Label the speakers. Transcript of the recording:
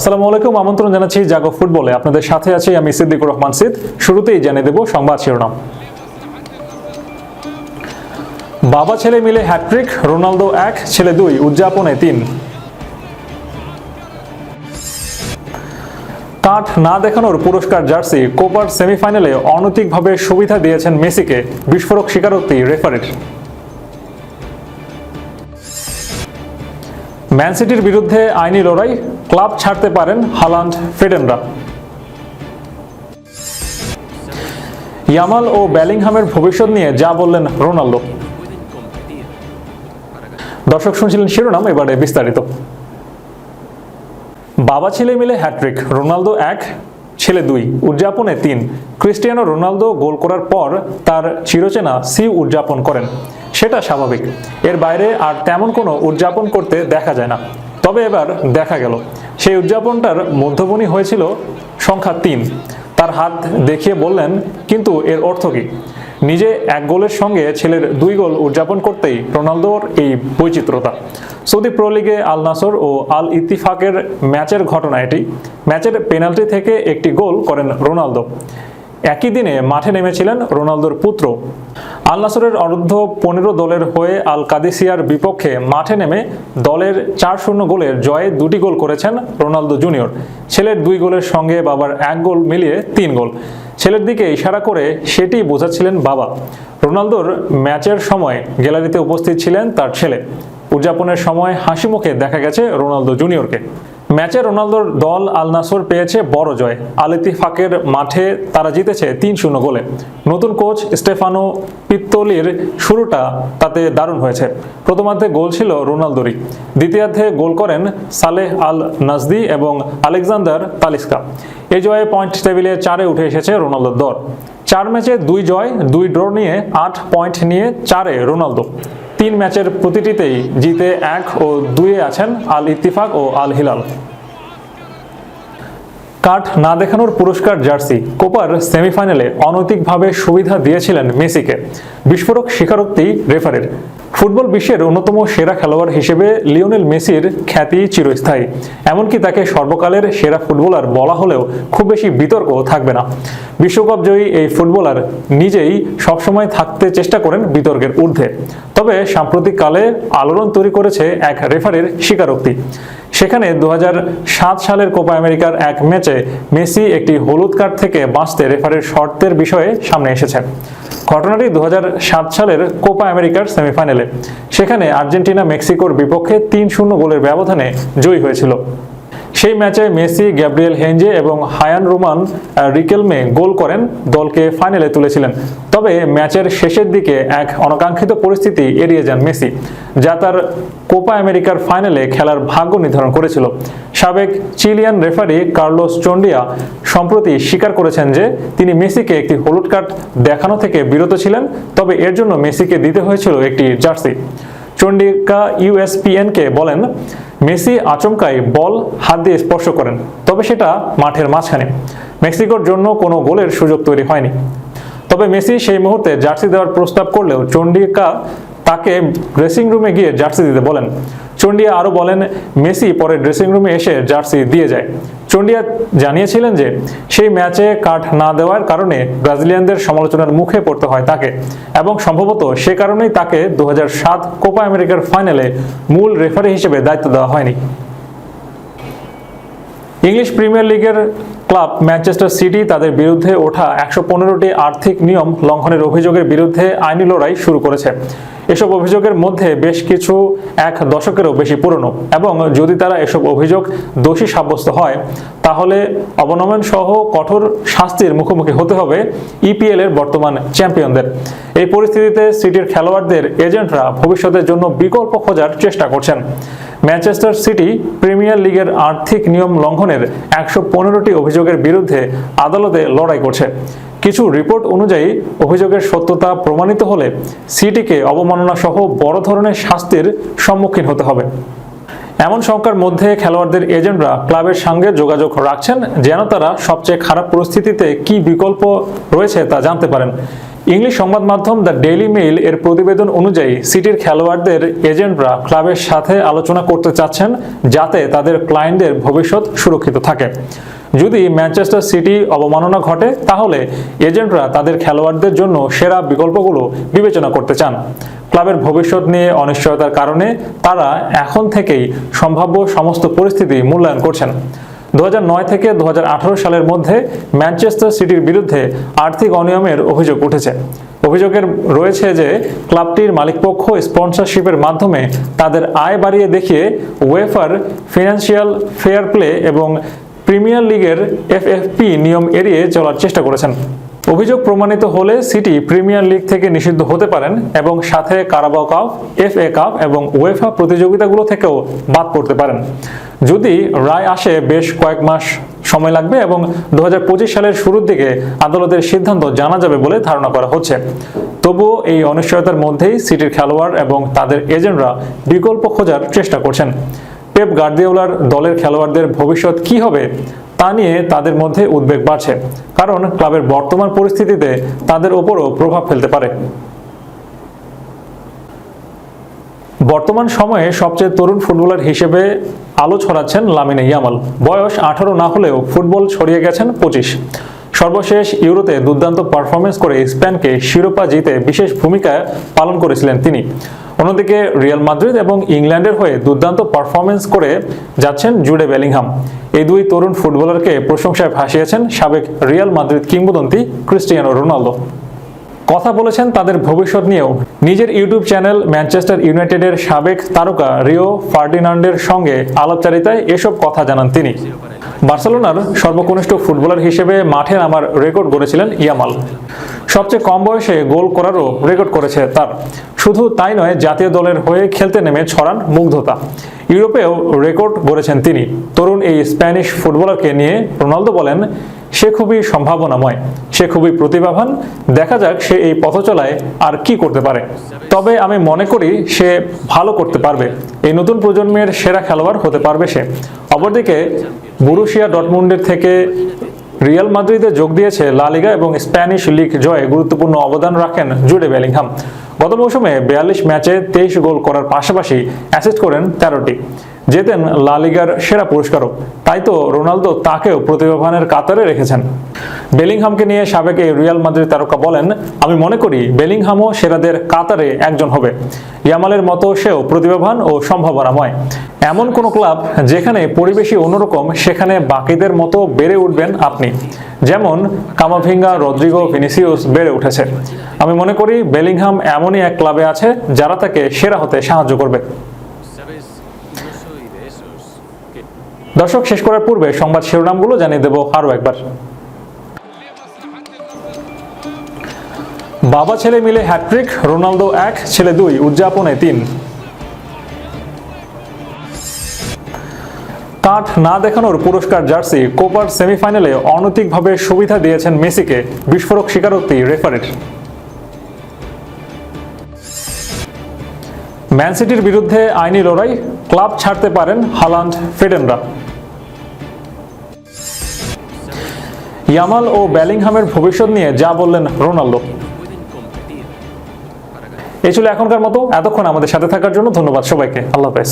Speaker 1: আসসালামু আলাইকুম, আমন্ত্রণ জানাচ্ছি জাগো ফুটবলে। আপনাদের সাথে আছি আমি সিদ্দিকুর রহমান সিদ। শুরুতেই জানিয়ে দেব সংবাদ শিরোনাম। বাবা ছেলে মিলে হ্যাট্রিক রোনালদো এক, ছেলে দুই, উদযাপনে তিন। কাঠ না দেখানোর পুরস্কার জার্সি, কোপার সেমিফাইনালে অনৈতিকভাবে সুবিধা দিয়েছেন মেসিকে, বিস্ফোরক স্বীকারোক্তি রেফারির। ম্যান সিটির বিরুদ্ধে আইনি লড়াই ক্লাব ছাড়তে পারেন হালান্ড ফেডেনরা। ইয়ামাল ও ব্যালিংহামের ভবিষ্যৎ নিয়ে যা বললেন রোনাল্ডো দর্শক শুনছিলেন শিরোনাম, এবারে বিস্তারিত। বাবা, ছেলে মিলে হ্যাট্রিক রোনালদো এক, ছেলে দুই, উদযাপনে তিন। ক্রিস্টিয়ানো রোনালদো গোল করার পর তার চিরচেনা সি উদযাপন করেন। সেটা স্বাভাবিক। এর বাইরে আর তেমন কোনো উদযাপন করতে দেখা যায় না। তবে এবার দেখা গেল। সেই উদযাপনটার মধ্যমণি হয়েছিল সংখ্যা তিন। তার হাত দেখিয়ে বললেন, কিন্তু এর অর্থ কি? নিজে এক গোলের সঙ্গে ছেলের দুই গোল উদযাপন করতেই রোনালদোর এই বৈচিত্র্যতা। সৌদি প্রো লিগে আল নাসর ও আল ইতিফাকের ম্যাচের ঘটনা এটি। ম্যাচের পেনাল্টি থেকে একটি গোল করেন রোনালদো। একই দিনে মাঠে নেমেছিলেন রোনালদোর পুত্র। আল নাসরের অনূর্ধ্ব পনেরো দলের হয়ে আল কাদিসিয়ার বিপক্ষে মাঠে নেমে দলের চার শূন্য গোলের জয়ে দুটি গোল করেছেন রোনালদো জুনিয়র। ছেলের দুই গোলের সঙ্গে বাবার এক গোল মিলিয়ে তিন গোল। ছেলের দিকে ইশারা করে সেটি বোঝাচ্ছিলেন বাবা। রোনালদোর ম্যাচের সময় গ্যালারিতে উপস্থিত ছিলেন তার ছেলে। উদযাপনের সময় হাসি মুখে দেখা গেছে রোনালদো জুনিয়রকে। ম্যাচে রোনালদোর দল আল নাসর পেয়েছে বড় জয়। আল ইত্তিফাকের মাঠে তারা জিতেছে তিন শূন্য গোলে। নতুন কোচ স্টেফানো পিত্তলির শুরুটা তাতে দারুণ হয়েছে। প্রথমার্ধে গোল ছিল রোনালদোরই। দ্বিতীয়ার্ধে গোল করেন সালেহ আল নাজদি এবং আলেকজান্ডার তালিস্কা। এই জয়ে পয়েন্ট টেবিলে চারে উঠে এসেছে রোনালদোর দর চার ম্যাচে দুই জয়, দুই ড্র নিয়ে আট পয়েন্ট নিয়ে চারে রোনালদো। তিন ম্যাচের প্রতিটিতেই জিতে এক ও দুইয়ে আছেন আল ইত্তিফাক ও আল হিলাল। কাঠ না দেখানোর পুরস্কার জার্সি। কোপার সেমিফাইনালে অনৈতিকভাবে সুবিধা দিয়েছিলেন মেসিকে। বিস্ফোরক স্বীকারোক্তি রেফারির। ফুটবল বিশ্বের অন্যতম সেরা খেলোয়াড় হিসেবে লিওনেল মেসির খ্যাতি চিরস্থায়ী। এমনকি তাকে সর্বকালের সেরা ফুটবলার বলা হলেও খুব বেশি বিতর্ক থাকবে না। বিশ্বকাপ জয়ী এই ফুটবলার নিজেই সবসময় থাকতে চেষ্টা করেন বিতর্কের ঊর্ধ্বে। তবে সাম্প্রতিক কালে আলোড়ন তৈরি করেছে এক রেফারির স্বীকারোক্তি। সেখানে দু হাজার সাত সালের কোপা আমেরিকার এক ম্যাচে মেসি একটি হলুদ কার্ড থেকে বাঁচতে রেফারির শর্তের বিষয়ে সামনে এসেছে। ঘটনাটি দু হাজার সাত সালের কোপা আমেরিকার সেমিফাইনালে। সেখানে আর্জেন্টিনা মেক্সিকোর বিপক্ষে তিন শূন্য গোলের ব্যবধানে জয়ী হয়েছিল। সেই ম্যাচে মেসি, গ্যাব্রিয়েল হেঞ্জে এবং হায়ান রোমান রিকেলমে গোল করেন, দলকে ফাইনালে তুলেছিলেন। তবে ম্যাচের শেষের দিকে এক অনাকাঙ্ক্ষিত পরিস্থিতি এড়িয়ে যান মেসি, যা তার কোপা আমেরিকার ফাইনালে খেলার ভাগ্য নির্ধারণ করেছিল। সাবেক চিলিয়ান রেফারি কার্লোস চন্ডিয়া সম্প্রতি স্বীকার করেছেন যে, তিনি মেসিকে একটি হলুদ কার্ড দেখানো থেকে বিরত ছিলেন, তবে এর জন্য মেসিকে দিতে হয়েছিল একটি জার্সি। চন্ডিকা ইউএসপিএনকে বলেন মেসি আচমকায় বল হাত দিয়ে স্পর্শ করেন, তবে সেটা মাঠের মাঝখানে। মেক্সিকোর জন্য কোনো গোলের সুযোগ তৈরি হয়নি। তবে মেসি সেই মুহূর্তে জার্সি দেওয়ার প্রস্তাব করলেও চন্ডিকা তাকে ড্রেসিং রুমে গিয়ে জার্সি দিতে বলেন। চন্ডিয়া আরও বলেন, মেসি পরে ড্রেসিং রুমে এসে জার্সি দিয়ে যায়। চন্ডিয়া জানিয়েছিলেন যে, সেই ম্যাচে কাঠ না দেওয়ার কারণে ব্রাজিলিয়ানদের সমালোচনার মুখে পড়তে হয় তাকে। এবং সম্ভবত সে কারণেই তাকে দু হাজার সাত কোপা আমেরিকার ফাইনালে মূল রেফারি হিসেবে দায়িত্ব দেওয়া হয়নি। ইংলিশ প্রিমিয়ার লিগের ক্লাব ম্যানচেস্টার সিটি তাদের বিরুদ্ধে ওঠা একশো পনেরোটি আর্থিক নিয়ম লঙ্ঘনের অভিযোগের বিরুদ্ধে আইনি লড়াই শুরু করেছে। এসব অভিযোগের মধ্যে বেশ কিছু এক দশকেরও বেশি পুরনো। এবং যদি তারা এসব অভিযোগ দোষী সাব্যস্ত হয়, তাহলে অবনমন সহ কঠোর শাস্তির মুখোমুখি হতে হবে ইপিএল এর বর্তমান চ্যাম্পিয়নদের। এই পরিস্থিতিতে সিটির খেলোয়াড়দের এজেন্টরা ভবিষ্যতের জন্য বিকল্প খোঁজার চেষ্টা করছেন। ম্যানচেস্টার সিটি প্রিমিয়ার লিগের আর্থিক নিয়ম লঙ্ঘনের একশো পনেরোটি অভিযোগের বিরুদ্ধে আদালতে লড়াই করছে। কিছু রিপোর্ট অনুযায়ী অভিযোগের সত্যতা প্রমাণিত হলে সিটিকে অবমাননা সহ বড় ধরনের শাস্তির সম্মুখীন হতে হবে। এমন সংখ্যার মধ্যে খেলোয়াড়দের এজেন্টরা ক্লাবের সঙ্গে যোগাযোগ রাখছেন, যেন তারা সবচেয়ে খারাপ পরিস্থিতিতে কি বিকল্প রয়েছে তা জানতে পারেন। ইংলিশ সংবাদ মাধ্যম দ্য ডেইলি মেইল এর প্রতিবেদন অনুযায়ী সিটির খেলোয়াড়দের এজেন্টরা ক্লাবের সাথে আলোচনা করতে চাচ্ছেন যাতে তাদের ক্লায়েন্টদের ভবিষ্যৎ সুরক্ষিত থাকে। যদি ম্যানচেস্টার সিটি অবমাননা ঘটে, তাহলে এজেন্টরা তাদের খেলোয়াড়দের জন্য সেরা বিকল্পগুলো বিবেচনা করতে চান। ক্লাবের ভবিষ্যৎ নিয়ে অনিশ্চয়তার কারণে তারা এখন থেকেই সম্ভাব্য সমস্ত পরিস্থিতি মূল্যায়ন করছেন। দু হাজার নয় থেকে দু হাজার আঠেরো সালের মধ্যে ম্যানচেস্টার সিটির বিরুদ্ধে আর্থিক অনিয়মের অভিযোগ উঠেছে। অভিযোগের রয়েছে যে, ক্লাবটির মালিকপক্ষ স্পন্সরশিপের মাধ্যমে তাদের আয় বাড়িয়ে দেখিয়ে ওয়েফার ফিনান্সিয়াল ফেয়ার প্লে এবং প্রিমিয়ার লিগের এফএফপি নিয়ম এড়িয়ে চলার চেষ্টা করেছেন। অভিযোগ প্রমাণিত হলে সিটি প্রিমিয়ার লিগ থেকে নিষিদ্ধ হতে পারেন এবং সাথে Carabao Cup F A Cup এবং ওয়েফা প্রতিযোগিতাগুলো থেকেও বাদ পড়তে পারেন। যদি রায় আসে, বেশ কয়েক মাস সময় লাগবে এবং দু হাজার পঁচিশ সালের শুরুর দিকে আদালতের সিদ্ধান্ত জানা যাবে বলে ধারণা করা হচ্ছে। তবুও এই অনিশ্চয়তার মধ্যেই সিটির খেলোয়াড় এবং তাদের এজেন্টরা বিকল্প খোঁজার চেষ্টা করছেন। পেপ গার্দিওলার দলের খেলোয়াড়দের ভবিষ্যৎ কি হবে তা নিয়ে তাদের মধ্যে উদ্বেগ বাড়ছে, কারণ ক্লাবের বর্তমান পরিস্থিতিতে তাদের ওপরও প্রভাব ফেলতে পারে। বর্তমান সময়ে সবচেয়ে তরুণ ফুটবলার হিসেবে আলো ছড়াচ্ছেন লামিনে ইয়ামাল। বয়স আঠারো না হলেও ফুটবল ছড়িয়ে গেছেন পঁচিশ। সর্বশেষ ইউরোতে দুর্দান্ত পারফরমেন্স করে স্পেনকে শিরোপা জিতে বিশেষ ভূমিকা পালন করেছিলেন তিনি। অন্যদিকে রিয়াল মাদ্রিদ এবং ইংল্যান্ডের হয়ে দুর্দান্ত পারফরমেন্স করে যাচ্ছেন জুডে বেলিংহাম। এই দুই তরুণ ফুটবলারকে প্রশংসায় ভাসিয়েছেন সাবেক রিয়াল মাদ্রিদ কিংবদন্তি ক্রিস্টিয়ানো রোনালদো। কথা বলেছেন তাদের ভবিষ্যৎ নিয়েও। নিজের ইউটিউব চ্যানেল ম্যানচেস্টার ইউনাইটেডের সাবেক তারকা রিও ফার্ডিনান্ডের সঙ্গে আলাপচারিতায় এসব কথা জানান তিনি। বার্সেলোনার সর্বকনিষ্ঠ ফুটবলার হিসেবে মাঠে নামার রেকর্ড গড়েছিলেন ইয়ামাল। সবচেয়ে কম বয়সে গোল করারও রেকর্ড করেছে তার। শুধু তাই নয়, জাতীয় দলের হয়ে খেলতে নেমে ছড়ান মুগ্ধতা। ইউরোপেও রেকর্ড গড়েছেন তিনি। তরুণ এই স্প্যানিশ ফুটবলারকে নিয়ে রোনালদো বলেন সে খুবই সম্ভাবনাময়, সে খুবই প্রতিভাবান। দেখা যাক সে এই পথচলায় আর কি করতে পারে। তবে আমি মনে করি সে ভালো করতে পারবে। এই নতুন প্রজন্মের সেরা খেলোয়াড় হতে পারবে সে। অপরদিকে, বুরুশিয়া ডটমুন্ডের থেকে রিয়াল মাদ্রিদে যোগ দিয়েছে লা লিগা এবং স্প্যানিশ লিগ জয়ে গুরুত্বপূর্ণ অবদান রাখেন জুডে বেলিংহাম। গত মৌসুমে বিয়াল্লিশ ম্যাচে তেইশ গোল করার পাশাপাশি অ্যাসিস্ট করেন তেরোটি। জেতেন লা লিগার সেরা পুরস্কারও তাই তো রোনালদো তাকেও প্রতিভাবানের কাতারে রেখেছেন। বেলিংহামকে নিয়ে সাবেক এই রিয়াল মাদ্রিদ তারকা বলেন, আমি মনে করি বেলিংহামও সেরাদের কাতারে একজন হবে। ইয়ামালের মতো সেও প্রতিভাবান ও সম্ভাবনাময়। এমন কোন ক্লাব যেখানে পরিবেশই অন্যরকম, সেখানে বাকিদের মতো বেড়ে উঠবেন আপনি। যেমন কামাভিঙ্গা, রদ্রিগো, ভিনিসিউস বেড়ে উঠেছে। আমি মনে করি বেলিংহাম এমনই এক ক্লাবে আছে যারা তাকে সেরা হতে সাহায্য করবে। দর্শক, শেষ করার পূর্বে সংবাদ শিরোনামগুলো জানিয়ে দেব আরও একবার। বাবা ছেলে মিলে হ্যাট্রিক রোনালদো এক, ছেলে দুই, উদযাপনে তিন। কাঠ না দেখানোর পুরস্কার জার্সি, কোপার সেমিফাইনালে অনৈতিকভাবে সুবিধা দিয়েছেন মেসিকে, বিস্ফোরক স্বীকারোক্তি রেফারির। ম্যান সিটির বিরুদ্ধে আইনি লড়াই, ক্লাব ছাড়তে পারেন হালান্ড ফেডেনরা। ইয়ামাল ও ব্যালিংহামের ভবিষ্যৎ নিয়ে যা বললেন রোনাল্ডো. এই ছিল এখনকার মতো। এতক্ষণ আমাদের সাথে থাকার জন্য ধন্যবাদ সবাইকে। আল্লাহ হাফেজ।